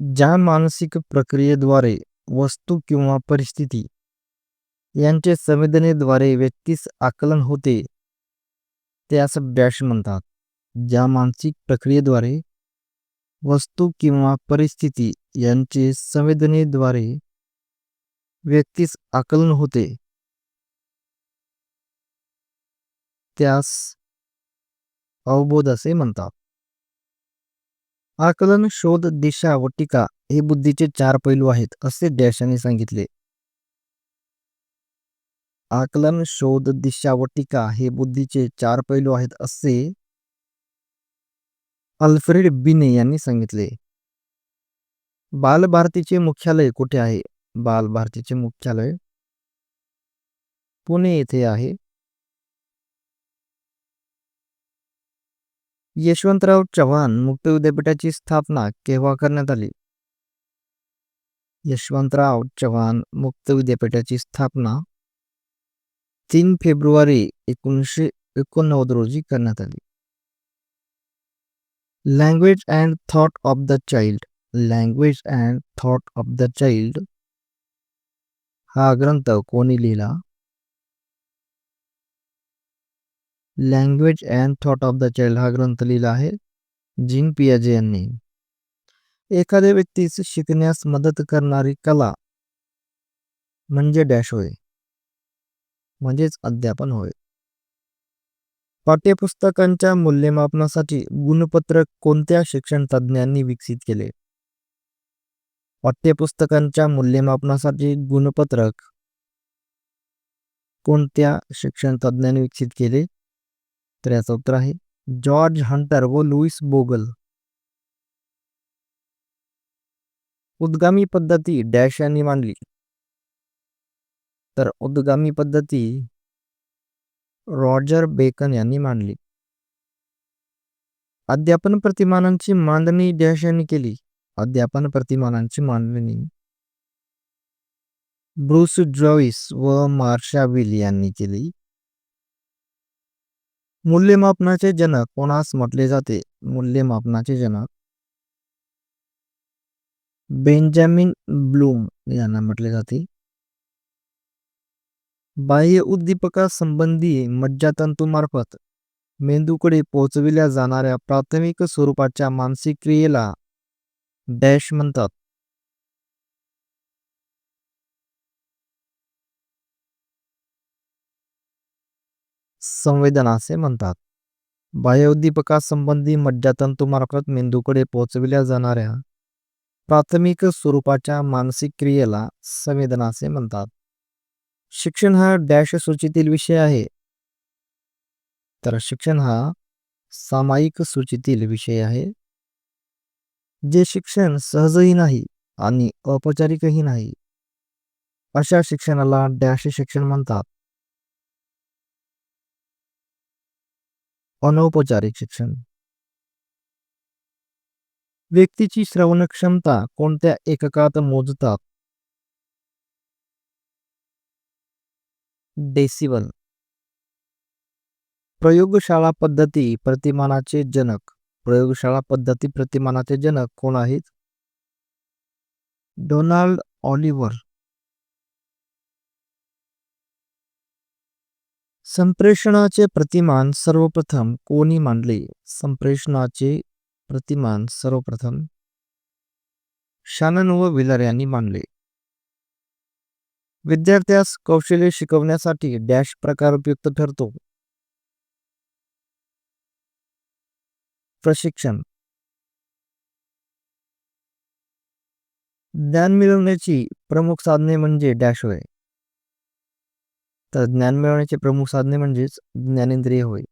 ज्या मानसिक प्रक्रियेद्वारे वस्तू किंवा परिस्थिती यांचे संवेदनेद्वारे व्यक्तीस आकलन होते त्यास डॅश म्हणतात. ज्या मानसिक प्रक्रियेद्वारे वस्तू किंवा परिस्थिती यांचे संवेदनेद्वारे व्यक्तीस आकलन होते त्यास अवबोध असे म्हणतात. आकलन शोध दिशा व टीका हे बुद्धीचे चार पैलू आहेत असे डॅशाने यांनी सांगितले. आकलन शोध दिशा व टीका हे बुद्धीचे चार पैलू आहेत असे अल्फ्रेड बिने यांनी सांगितले. बालभारतीचे मुख्यालय कुठे आहे? बालभारतीचे मुख्यालय पुणे येथे आहे. यशवंतराव चव्हाण मुक्त विद्यापीठाची स्थापना केव्हा करण्यात आली? यशवंतराव चव्हाण मुक्त विद्यापीठाची स्थापना तीन फेब्रुवारी एकोणीसशे एकोणनव्वद रोजी करण्यात आली. Language and thought of the child language and thought of the child हा ग्रंथ कोणी लिहिला? Language and thought of the child हा ग्रंथ लिहिला आहे. जीन पियाजे यांनी. एखाद्या व्यक्तीस शिकण्यास मदत करणारी कला म्हणजे डॅश होय. म्हणजेच अध्यापन होय. पाठ्यपुस्तकांच्या मूल्यमापनासाठी गुणपत्रक कोणत्या शिक्षण तज्ज्ञांनी विकसित केले? पाठ्यपुस्तकांच्या मूल्यमापनासाठी गुणपत्रक कोणत्या शिक्षण तज्ज्ञांनी विकसित केले? तर याचं उत्तर आहे. जॉर्ज हंटर व लुईस बोगल. उद्गामी पद्धती डॅश यांनी मांडली. तर उद्गामी पद्धती रॉजर बेकन यांनी मांडली. अध्यापन प्रतिमानांची मांडणी डॅश यांनी केली. अध्यापन प्रतिमानांची मांडणी ब्रूस जॉईस व मार्शा विल यांनी केली. मूल्यमापनाचे जनक कोणास म्हटले जाते? मूल्यमापनाचे जनक बेंजामिन ब्लूम यांना म्हटले जाते. बाह्य उद्दीपकासंबंधी मज्जातंतूमार्फत मेंदूकडे पोहोचविल्या जाणाऱ्या प्राथमिक स्वरूपाच्या मानसिक क्रियेला डॅश म्हणतात. संवेदना असे म्हणतात. बाह्य उद्दीपकासंबंधी मज्जातंतूमार्फत मेंदूकडे पोहोचविल्या जाणाऱ्या प्राथमिक स्वरूपाच्या मानसिक क्रियेला संवेदना असे म्हणतात. शिक्षण हा डॅश सूचीतील विषय आहे. तर शिक्षण हा सामायिक सूचीतील विषय आहे. जे शिक्षण सहजही नाही आणि औपचारिकही नाही अशा शिक्षणाला डॅश शिक्षण म्हणतात. अनौपचारिक शिक्षण. व्यक्तीची श्रवण क्षमता कोणत्या एककात मोजतात? डेसिबल. प्रयोगशाळा पद्धती प्रतिमानाचे जनक. प्रयोगशाळा पद्धती प्रतिमानाचे जनक कोण आहेत? Donald Oliver. संप्रेषणाचे प्रतिमान सर्वप्रथम कोणी मांडले? संप्रेषणाचे प्रतिमान सर्वप्रथम शानन व विलर यांनी मांडले. विद्यार्थ्यास कौशल्य शिकवण्यासाठी डॅश प्रकार उपयुक्त ठरतो. प्रशिक्षण. ज्ञान मिळवण्याची प्रमुख साधने म्हणजे डॅश होय. तर ज्ञान मिळवण्याची प्रमुख साधने म्हणजेच ज्ञानेंद्रिय होय.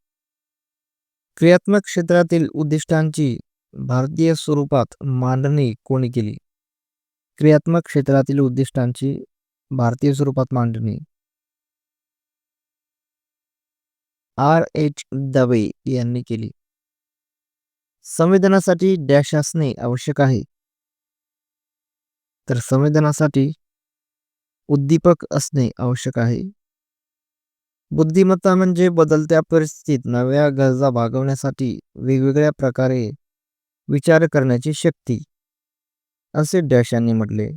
क्रियात्मक क्षेत्रातील उद्दिष्टांची भारतीय स्वरूपात मांडणी कोणी केली? क्रियात्मक क्षेत्रातील उद्दिष्टांची भारतीय स्वरूपात मांडणी. आर. एच. दवे यांनी केली. संवेदनासाठी डॅश असणे आवश्यक आहे. तर संवेदनासाठी उद्दीपक असणे आवश्यक आहे. बुद्धिमत्ता म्हणजे बदलत्या परिस्थितीत नव्या गरजा भागवण्यासाठी वेगवेगळ्या प्रकारे विचार करण्याची शक्ती असे डॅश यांनी म्हटले.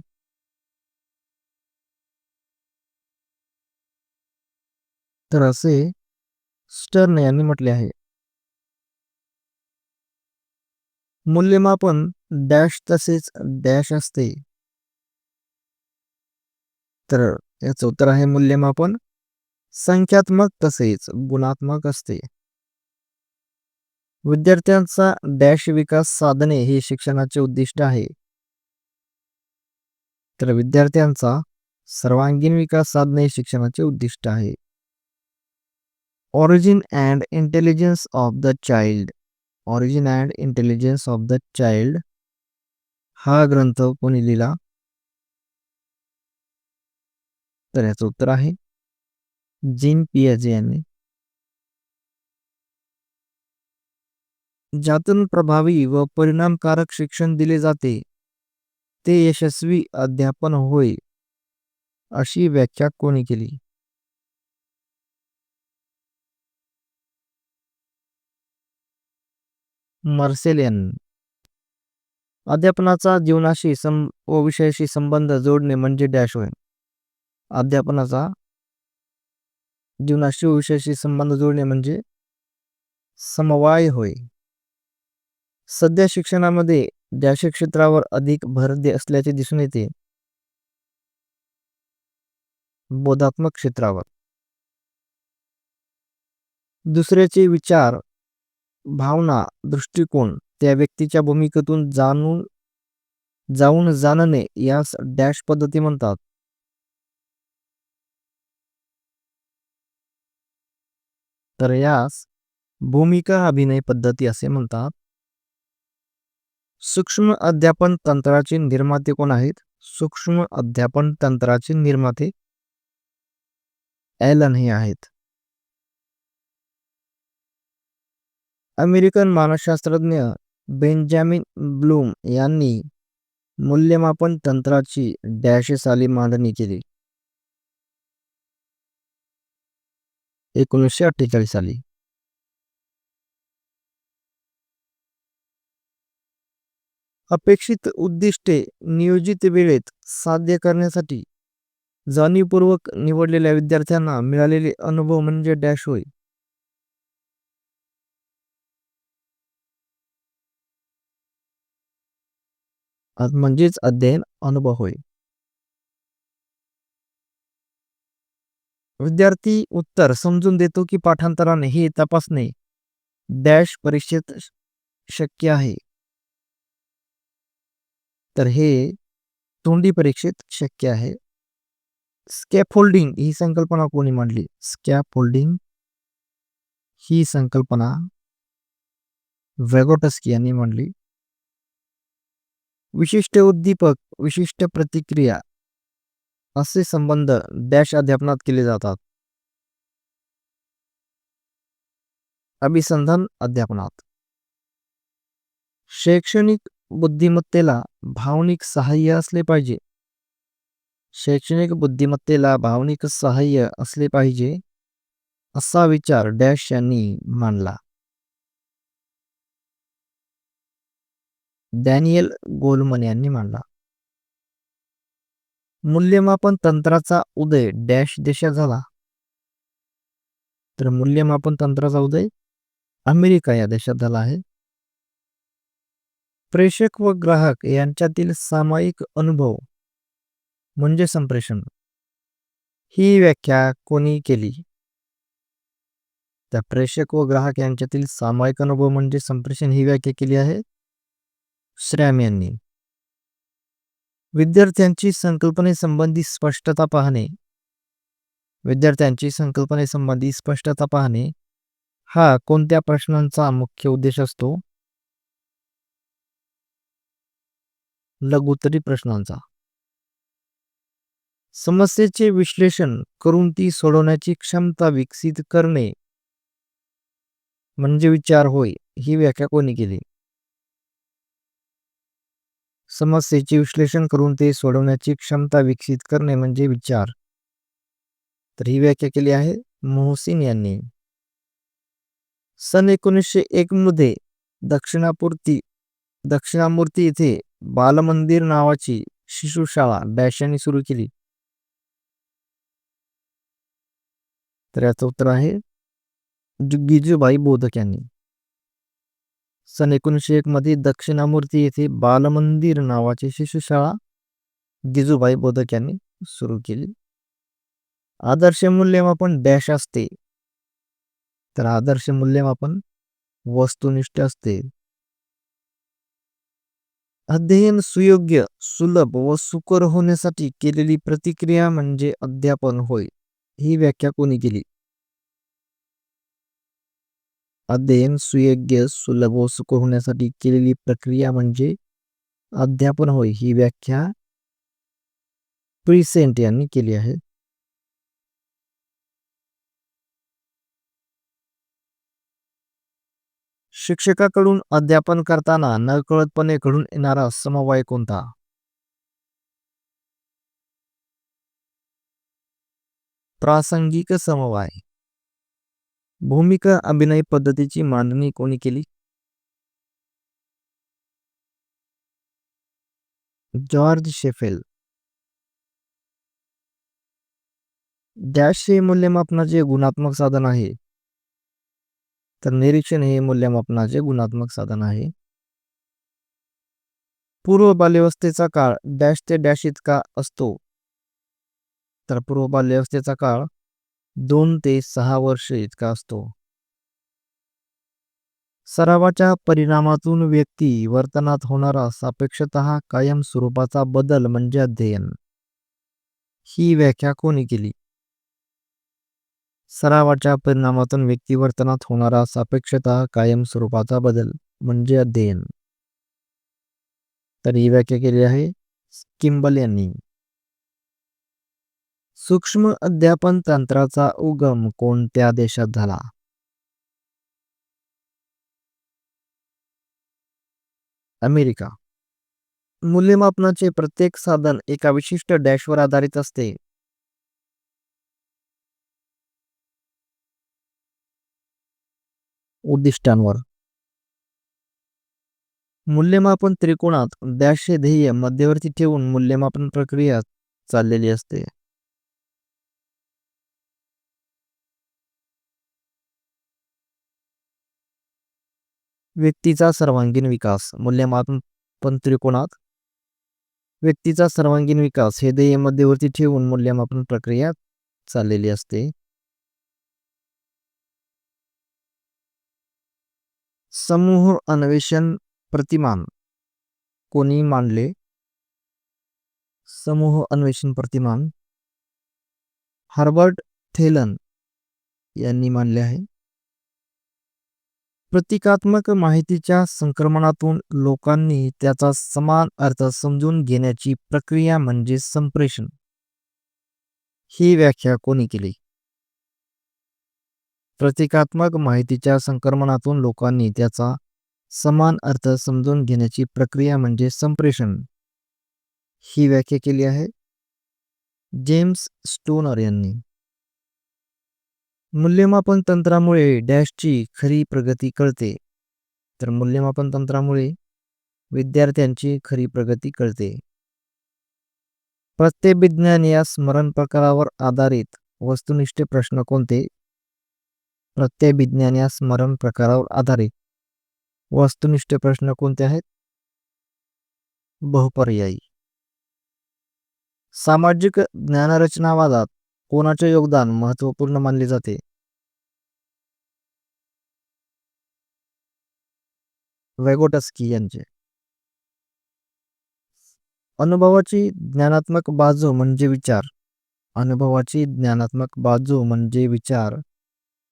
तर असे स्टर्न यांनी म्हटले आहे. मूल्यमापन डॅश तसेच डॅश असते. तर याचं उत्तर आहे मूल्यमापन संख्यात्मक तसेच गुणात्मक असते. विद्यार्थ्यांचा डॅश विकास साधने हे शिक्षणाचे उद्दिष्ट आहे. तर विद्यार्थ्यांचा सर्वांगीण विकास साधणे हे शिक्षणाचे उद्दिष्ट आहे. Origin and intelligence of the child origin and intelligence of the child हा ग्रंथ कोणी लिहिला? तर याचं उत्तर आहे. জিন पियाजे ज्यातून प्रभावी व परिणामकारक शिक्षण दिले जाते ते यशस्वी अध्यापन होय अशी व्याख्या कोणी केली मर्सेलियन अध्यापनाचा जीवनाशी सं व विषयाशी संबंध जोडणे म्हणजे डॅश होय अध्यापनाचा जीवनाशी विषयाशी संबंध जोडणे म्हणजे समवाय होय. सध्या शिक्षणामध्ये डॅश क्षेत्रावर अधिक भर दे असल्याचे दिसून येते. बोधात्मक क्षेत्रावर. दुसऱ्याचे विचार भावना दृष्टिकोन त्या व्यक्तीच्या भूमिकेतून जाणून जाऊन जाणणे यास डॅश पद्धती म्हणतात. तर यास भूमिका अभिनय पद्धती असे म्हणतात. सूक्ष्म अध्यापन तंत्राचे निर्माते कोण आहेत? सूक्ष्म अध्यापन तंत्राचे निर्माते एलन हे आहेत. अमेरिकन मानसशास्त्रज्ञ बेंजामिन ब्लूम यांनी मूल्यमापन तंत्राची डॅशे साली मांडणी केली. एकोणीसशे अठ्ठेचाळीस साली. अपेक्षित उद्दिष्टे नियोजित वेळेत साध्य करण्यासाठी जाणीवपूर्वक निवडलेल्या विद्यार्थ्यांना मिळालेले अनुभव म्हणजे डॅश होय. म्हणजेच अध्ययन अनुभव होय. विद्यार्थी उत्तर समजून देतो की पाठांतराने हे तपासणे डॅश परीक्षेत शक्य आहे. तर हे तोंडी परीक्षेत शक्य आहे. स्कॅफोल्डिंग ही संकल्पना कोणी मांडली? स्कॅफोल्डिंग ही संकल्पना वेगोटस्की यांनी मांडली. विशिष्ट उद्दीपक, विशिष्ट प्रतिक्रिया असे संबंध डॅश अध्यापनात केले जातात. अभिसंधान अध्यापनात. शैक्षणिक बुद्धिमत्तेला भावनिक सहाय्य असले पाहिजे. शैक्षणिक बुद्धिमत्तेला भावनिक सहाय्य असले पाहिजे असा विचार डॅश यांनी मांडला. डॅनियल गोलमन यांनी मांडला. मूल्यमापन तंत्राचा उदय डॅश देशात झाला. तर मूल्यमापन तंत्राचा उदय अमेरिका या देशात झाला आहे. प्रेषक व ग्राहक यांच्यातील सामायिक अनुभव म्हणजे संप्रेषण. ही व्याख्या कोणी केली? त्या प्रेषक व ग्राहक यांच्यातील सामायिक अनुभव म्हणजे संप्रेषण ही व्याख्या केली आहे. श्रॅम यांनी. विद्यार्थ्यांची संकल्पनेसंबंधी स्पष्टता पाहणे. विद्यार्थ्यांची संकल्पनेसंबंधी स्पष्टता पाहणे हा कोणत्या प्रश्नांचा मुख्य उद्देश असतो? लघुतरी प्रश्नांचा. समस्येचे विश्लेषण करून ती सोडवण्याची क्षमता विकसित करणे. म्हणजे विचार होय ही व्याख्या कोणी केली? समस्येचे विश्लेषण करून ते सोडवण्याची क्षमता विकसित करणे म्हणजे विचार. तर ही व्याख्या केली आहे मोहसिन यांनी. सन एकोणीसशे एक मध्ये दक्षिणापूर्ती दक्षिणामूर्ती येथे बालमंदिर नावाची शिशुशाळा डॅश सुरू केली. तर याचं उत्तर आहे गिजूबाई बोधक यांनी. सन एकोणीसशे एक मध्ये दक्षिणामूर्ती येथे बालमंदिर नावाची शिशुशाळा गिजूबाई बोधक यांनी सुरू केली. आदर्श मूल्यमापन डॅश असते. तर आदर्श मूल्यमापन वस्तुनिष्ठ असते. अध्ययन सुयोग्य सुलभ व सुकर होण्यासाठी केलेली प्रतिक्रिया म्हणजे अध्यापन होय. ही व्याख्या कोणी केली? अध्ययन सुयोग्य सुलभ व सुकर होण्यासाठी केलेली प्रक्रिया म्हणजे अध्यापन होय ही व्याख्या प्रिसेंट यांनी केली आहे. शिक्षकाकडून अध्यापन करताना नकळतपणे घडून येणारा समवाय कोणता? प्रासंगिक समवाय. भूमिका अभिनय पद्धतीची मांडणी कोणी केली? जॉर्ज शेफेल. डॅश हे मूल्यमापनाचे गुणात्मक साधन आहे. तर निरीक्षण हे मूल्यमापनाचे गुणात्मक साधन आहे. पूर्व बाल्यवस्थेचा काळ डॅश ते डॅश इतका असतो. तर पूर्व बाल्यवस्थेचा काळ दोन ते सहा वर्ष इतका असतो. सरावाच्या परिणामातून व्यक्ती वर्तनात होणारा सापेक्षत कायम स्वरूपाचा बदल म्हणजे अध्ययन. ही व्याख्या कोणी केली? सरावाच्या परिणामातून व्यक्ती वर्तनात होणारा सापेक्षत कायम स्वरूपाचा बदल म्हणजे अध्ययन. तर ही व्याख्या केली आहे किंबल यांनी. सूक्ष्म अध्यापन तंत्राचा उगम कोणत्या देशात झाला? अमेरिका. मूल्यमापनाचे प्रत्येक साधन एका विशिष्ट डॅशवर आधारित असते. उद्दिष्टांवर. मूल्यमापन त्रिकोणात डॅश हे ध्येय मध्यवर्ती ठेवून मूल्यमापन प्रक्रिया चाललेली असते. व्यक्तीचा सर्वांगीण विकास. मूल्यमापन त्रिकोणात. व्यक्तीचा सर्वांगीण विकास हे ध्येय मध्यवर्ती ठेवून मूल्यमापन प्रक्रिया चाललेली असते. समूह अन्वेषण प्रतिमान. कोणी मांडले? समूह अन्वेषण प्रतिमान. हार्बर्ट थेलन यांनी मानले आहे. प्रतिकात्मक माहितीच्या संक्रमणातून लोकांनी त्याचा समान अर्थ समजून घेण्याची प्रक्रिया म्हणजे संप्रेषण. ही व्याख्या कोणी केली? प्रतिकात्मक माहितीच्या संक्रमणातून लोकांनी त्याचा समान अर्थ समजून घेण्याची प्रक्रिया म्हणजे संप्रेषण. ही व्याख्या केली आहे. जेम्स स्टोनर यांनी. मूल्यमापन तंत्रामुळे डॅशची खरी प्रगती कळते. तर मूल्यमापन तंत्रामुळे विद्यार्थ्यांची खरी प्रगती कळते. प्रत्ययविज्ञान या स्मरण प्रकारावर आधारित वस्तुनिष्ठ प्रश्न कोणते? प्रत्ययविज्ञान या स्मरण प्रकारावर आधारित वस्तुनिष्ठ प्रश्न कोणते आहेत? बहुपर्यायी. सामाजिक ज्ञानरचनावादात कोणाचे योगदान महत्त्वपूर्ण मानले जाते? वेगोटस्की यांचे. अनुभवाची ज्ञानात्मक बाजू म्हणजे विचार. अनुभवाची ज्ञानात्मक बाजू म्हणजे विचार.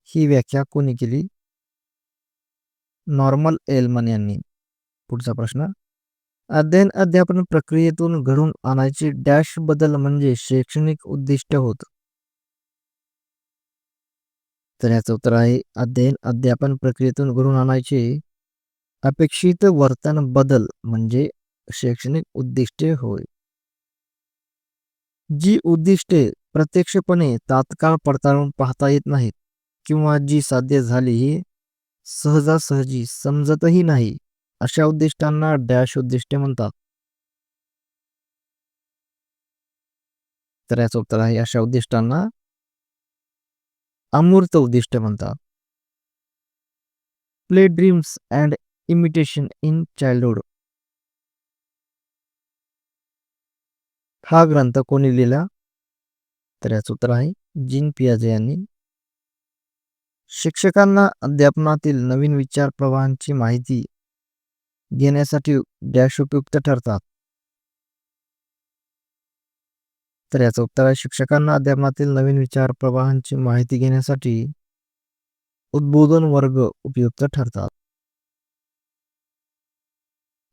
ही व्याख्या कोणी केली? नॉर्मल एलमन यांनी. पुढचा प्रश्न. अध्ययन अध्यापन प्रक्रियेतून घडून आणायचे डॅश बदल म्हणजे शैक्षणिक उद्दिष्ट होत. तर याचं उत्तर आहे अध्ययन अध्यापन प्रक्रियेतून घडून आणायचे अपेक्षित वर्तन बदल म्हणजे शैक्षणिक उद्दिष्टे होय. जी उद्दिष्टे प्रत्यक्षपणे तात्काळ पडताळून पाहता येत नाहीत किंवा जी साध्य झाली ही सहजासहजी समजतही नाही अशा उद्दिष्टांना डॅश उद्दिष्टे म्हणतात. तर याचं उत्तर आहे अशा उद्दिष्टांना अमूर्त उद्दिष्ट म्हणतात. Play dreams and imitation in childhood हा ग्रंथ कोणी लिहिला? तर याचं उत्तर आहे जिन पियाजे यांनी. शिक्षकांना अध्यापनातील नवीन विचार प्रवाहांची माहिती घेण्यासाठी डॅश उपयुक्त ठरतात. तर याचं उत्तर आहे शिक्षकांना अध्यापनातील नवीन विचार प्रवाहांची माहिती घेण्यासाठी उद्बोधन वर्ग उपयुक्त ठरतात.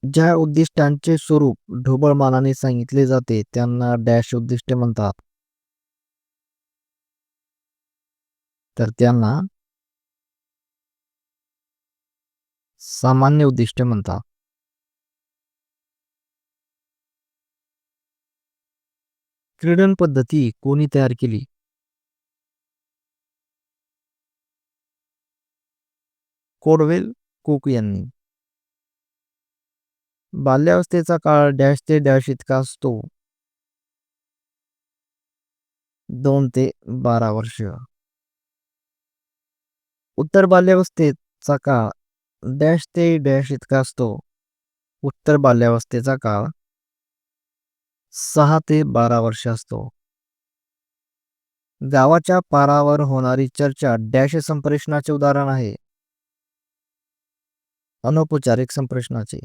ज्या उद्दिष्टांचे स्वरूप ढोबळ मानाने सांगितले जाते त्यांना डॅश उद्दिष्टे म्हणतात. तर त्यांना सामान्य उद्दिष्टे म्हणतात. क्रीडन पद्धती कोणी तयार केली? कोडवेल कोक यांनी. बाल्यावस्थेचा काळ डॅश ते डॅश इतका असतो. दोन ते बारा वर्ष. उत्तर बाल्यावस्थेचा काळ डॅश ते डॅश इतका असतो. उत्तर बाल्यावस्थेचा काळ सहा ते बारा वर्ष असतो. गावाच्या पारावर होणारी चर्चा डॅश संप्रेषणाचे उदाहरण आहे. अनौपचारिक संप्रेषणाचे.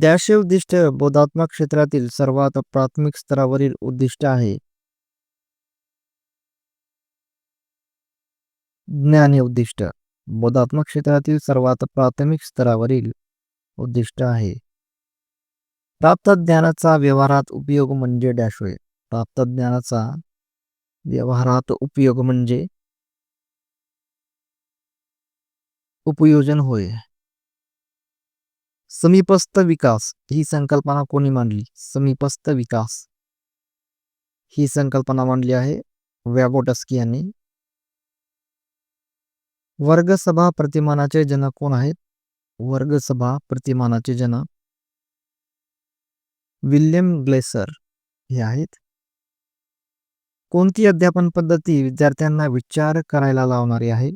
डॅश उद्दिष्ट बोधात्मक क्षेत्रातील सर्वात प्राथमिक स्तरावरील उद्दिष्ट आहे. ज्ञान हे उद्दिष्ट बोधात्मक क्षेत्रातील सर्वात प्राथमिक स्तरावरील उद्दिष्ट आहे. प्राप्त ज्ञानाचा व्यवहारात उपयोग म्हणजे डॅश होय प्राप्त ज्ञानाचा व्यवहारात उपयोग म्हणजे उपयोजन होय. समीपस्थ विकास. ही संकल्पना कोणी मांडली? समीपस्थ विकास. ही संकल्पना मांडली आहे व्यागोटस्की यांनी. वर्गसभा प्रतिमानाचे जनक कोण आहेत? वर्गसभा प्रतिमानाचे जनक विल्यम ग्लेसर हे आहेत. कोणती अध्यापन पद्धती विद्यार्थ्यांना विचार करायला लावणारी आहे?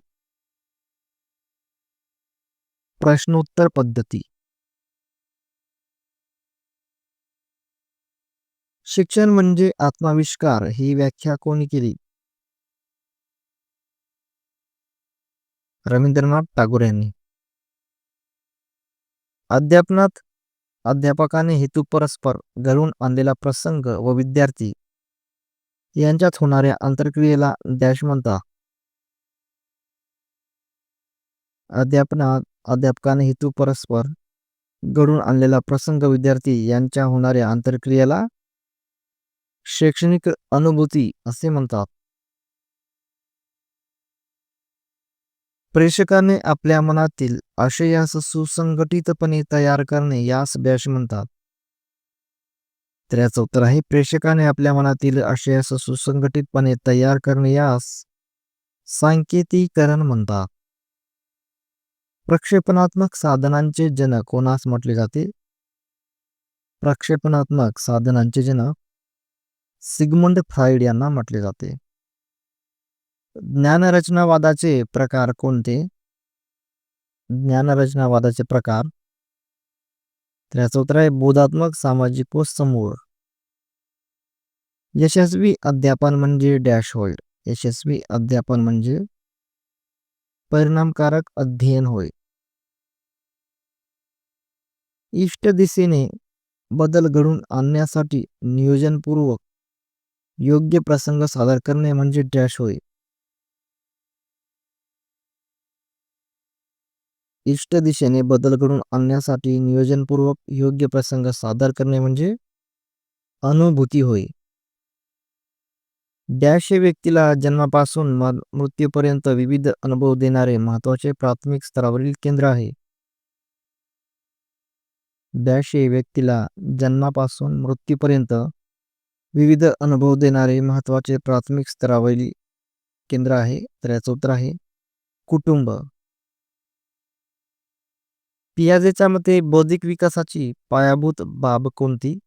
प्रश्नोत्तर पद्धती. शिक्षण म्हणजे आत्माविष्कार ही व्याख्या कोणी केली? रवींद्रनाथ टागोर यांनी. अध्यापनात अध्यापकाने हेतू परस्पर घडून आणलेला प्रसंग व विद्यार्थी यांच्यात होणाऱ्या आंतरक्रियेला डॅश म्हणतात अध्यापनात अध्यापकाने हेतू परस्पर घडून आणलेला प्रसंग विद्यार्थी यांच्या होणाऱ्या आंतरक्रियेला शैक्षणिक अनुभूती असे म्हणतात. प्रेक्षकाने आपल्या मनातील आशयास सुसंघटितपणे तयार करणे यास व्यास म्हणतात. त्याचं उत्तर आहे प्रेक्षकाने आपल्या मनातील आशयास सुसंघटितपणे तयार करणे यास सांकेतीकरण म्हणतात. प्रक्षेपणात्मक साधनांचे जनक कोणास म्हटले जाते? प्रक्षेपणात्मक साधनांचे जनक सिगमंड फ्राईड यांना म्हटले जाते. ज्ञानरचनावादाचे प्रकार कोणते? ज्ञानरचनावादाचे प्रकार? तर उत्तर आहे बोधात्मक सामाजिक व समूळ यशस्वी अध्यापन म्हणजे डॅश होय. यशस्वी अध्यापन म्हणजे परिणामकारक अध्ययन होय. इष्ट दिशेने बदल घडून आणण्यासाठी नियोजनपूर्वक योग्य प्रसंग सादर करणे म्हणजे डॅश होय. इष्ट दिशेने बदल घडून आणण्यासाठी नियोजनपूर्वक योग्य प्रसंग सादर करणे म्हणजे अनुभूती होय. डॅश हे व्यक्तीला जन्मापासून मृत्यूपर्यंत विविध अनुभव देणारे महत्त्वाचे प्राथमिक स्तरावरील केंद्र आहे. डॅश हे व्यक्तीला जन्मापासून मृत्यूपर्यंत विविध अनुभव देणारे महत्त्वाचे प्राथमिक स्तरावरील केंद्र आहे तर याचं उत्तर आहे कुटुंब. पियाजेच्या मते बौद्धिक विकासाची पायाभूत बाब कोणती?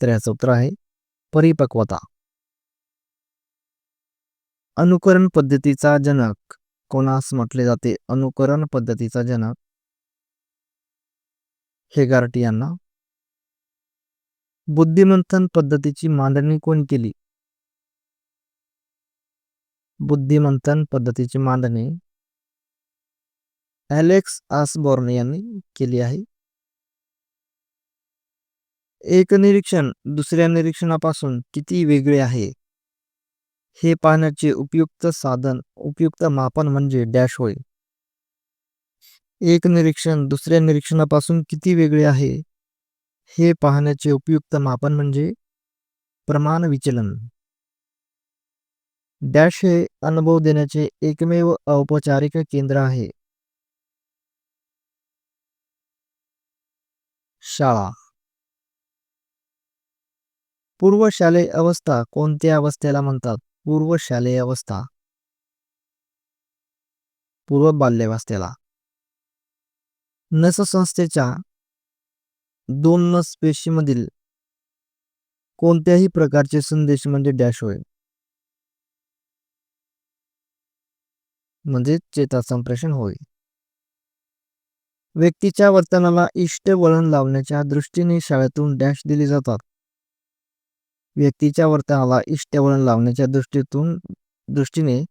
तर याचं उत्तर आहे परिपक्वता. अनुकरण पद्धतीचा जनक. कोणास म्हटले जाते अनुकरण पद्धतीचा जनक? हेगार्टी यांना बुद्धिमंथन पद्धतीची मांडणी कोण केली? बुद्धिमंथन पद्धतीची मांडणी अॅलेक्स आसबॉर्न यांनी केली आहे. एक निरीक्षण दुसऱ्या निरीक्षणापासून किती वेगळे आहे? हे पाहण्याचे उपयुक्त साधन उपयुक्त मापन म्हणजे डॅश होय. एक निरीक्षण दुसऱ्या निरीक्षणापासून किती वेगळे आहे? हे पाहण्याचे उपयुक्त मापन म्हणजे प्रमाण विचलन. डॅश हे अनुभव देण्याचे एकमेव औपचारिक केंद्र आहे. शाळा. पूर्व शालेय अवस्था कोणत्या अवस्थेला म्हणतात? पूर्व शालेय अवस्था. पूर्व बाल्यावस्थेला. नससंस्थेच्या दोन नस पेशीमधील कोणत्याही प्रकारचे संदेश म्हणजे डॅश होय. म्हणजे चेता संप्रेषण होय. व्यक्तीच्या वर्तनाला इष्ट वळण लावण्याच्या दृष्टीने शाळेतून डॅश दिले जातात. व्यक्तीच्या वर्तनाला इष्ट वळण लावण्याच्या दृष्टीतून दृष्टीने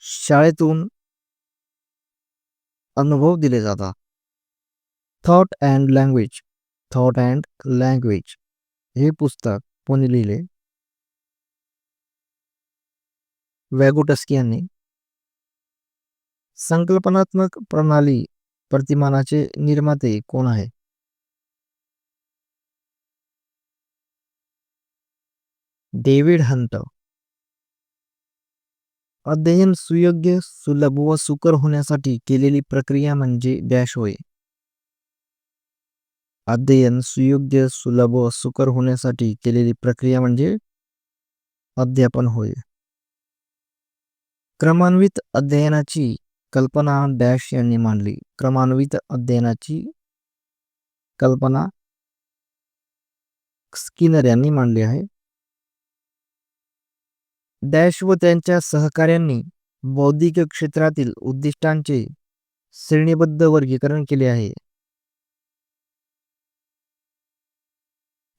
शाळेतून अनुभव दिले जातात. Thought and language. Thought and language हे पुस्तक कोणी लिहिले? वॅगोटस्की यांनी. संकल्पनात्मक प्रणाली प्रतिमानाचे निर्माते कोण आहे? David Hunt. अध्ययन सुयोग्य सुलभ व सुकर होण्यासाठी केलेली प्रक्रिया म्हणजे डॅश होय. अध्ययन सुयोग्य सुलभ व सुकर होण्यासाठी केलेली प्रक्रिया म्हणजे अध्यापन होय. क्रमान्वित अध्ययनाची कल्पना डॅश यांनी मांडली. क्रमान्वित अध्ययनाची कल्पना स्किनर यांनी मांडली आहे. डॅश व त्यांच्या सहकाऱ्यांनी बौद्धिक क्षेत्रातील उद्दिष्टांचे श्रेणीबद्ध वर्गीकरण केले आहे.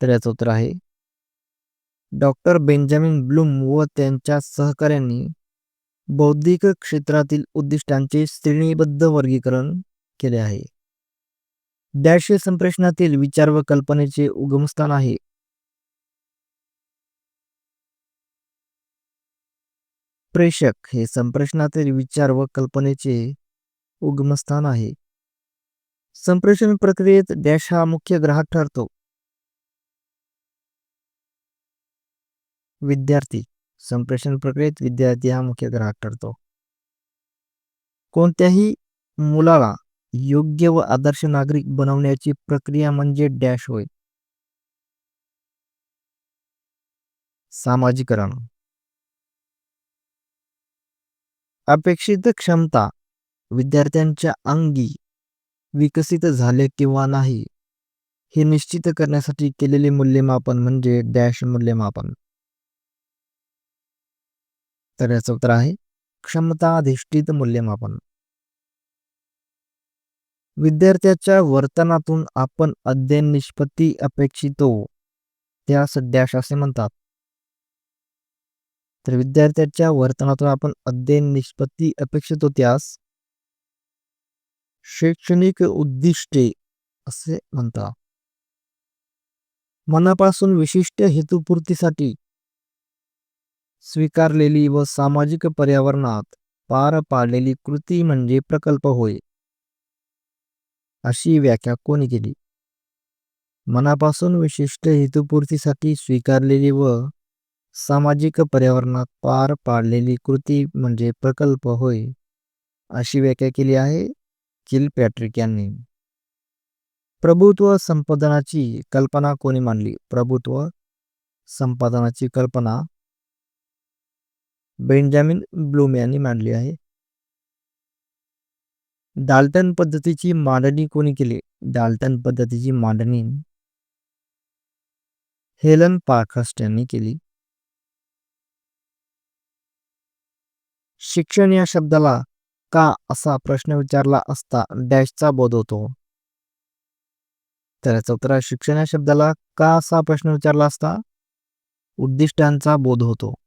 तर याचं उत्तर आहे. डॉक्टर बेंजामिन ब्लूम व त्यांच्या सहकाऱ्यांनी बौद्धिक क्षेत्रातील उद्दिष्टांचे श्रेणीबद्ध वर्गीकरण केले आहे. डॅश संप्रेषणातील विचार व कल्पनेचे उगमस्थान आहे. प्रेषक हे संप्रेषणातील विचार व कल्पनेचे उगमस्थान आहे. संप्रेषण प्रक्रियेत डॅश हा मुख्य ग्राहक ठरतो. विद्यार्थी संप्रेषण प्रक्रियेत विद्यार्थी हा मुख्य ग्राहक ठरतो. कोणत्याही मुलाला योग्य व आदर्श नागरिक बनवण्याची प्रक्रिया म्हणजे डॅश होय. सामाजिकरण. अपेक्षित क्षमता विद्यार्थ्यांच्या अंगी विकसित झाले किंवा नाही हे निश्चित करण्यासाठी केलेले मूल्यमापन म्हणजे डॅश मूल्यमापन. तर याचं उत्तर आहे क्षमता अधिष्ठित मूल्यमापन. विद्यार्थ्याच्या वर्तनातून आपण अध्ययन निष्पत्ती अपेक्षितो त्यास डॅश असे म्हणतात. तर विद्यार्थ्याच्या वर्तनातून आपण अध्ययन निष्पत्ती अपेक्षित त्यास शैक्षणिक उद्दिष्टे असे म्हणतात. मनापासून विशिष्ट हेतुपूर्तीसाठी स्वीकारलेली व सामाजिक पर्यावरणात पार पाडलेली कृती म्हणजे प्रकल्प होय. अशी व्याख्या कोणी केली? मनापासून विशिष्ट हेतुपूर्तीसाठी स्वीकारलेली व सामाजिक पर्यावरणात पार पाडलेली कृती म्हणजे प्रकल्प होय अशी व्याख्या केली आहे किल पॅट्रिक यांनी. प्रभुत्व संपादनाची कल्पना कोणी मांडली? प्रभुत्व संपादनाची कल्पना बेंजामिन ब्लूम यांनी मांडली आहे. डाल्टन पद्धतीची मांडणी कोणी केली? डाल्टन पद्धतीची मांडणी हेलन पार्कहस्ट यांनी केली. शिक्षण या शब्दाला का असा प्रश्न विचारला असता डॅशचा बोध होतो. तर याचं उत्तर शिक्षण या शब्दाला का असा प्रश्न विचारला असता? उद्दिष्टांचा बोध होतो.